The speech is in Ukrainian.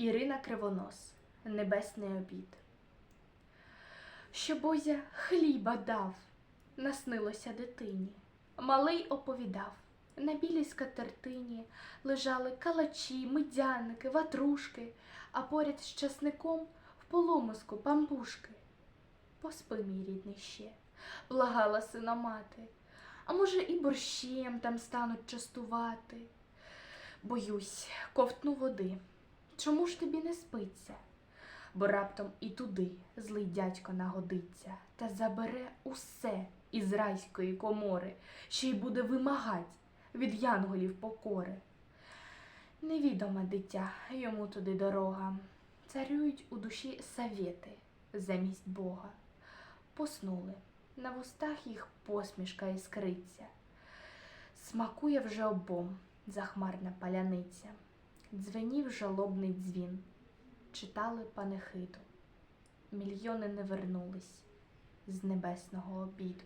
Ірина Кривонос. Небесний обід. Що Бозя хліба дав, наснилося дитині. Малий оповідав. На білій скатертині лежали калачі, медяники, ватрушки, а поряд з часником в полумиску пампушки. Поспи, мій рідний ще, благала сина мати, а може, і борщем там стануть частувати. Боюсь, ковтну води. Чому ж тобі не спиться? Бо раптом і туди злий дядько нагодиться та забере усе із райської комори, ще й буде вимагать від янголів покори. Невідоме дитя, йому туди дорога. Царюють у душі савєти замість Бога. Поснули, на вустах їх посмішка іскриться. Смакує вже обом захмарна паляниця. Дзвенів жалобний дзвін, читали панихиду. Мільйони не вернулись з небесного обіду.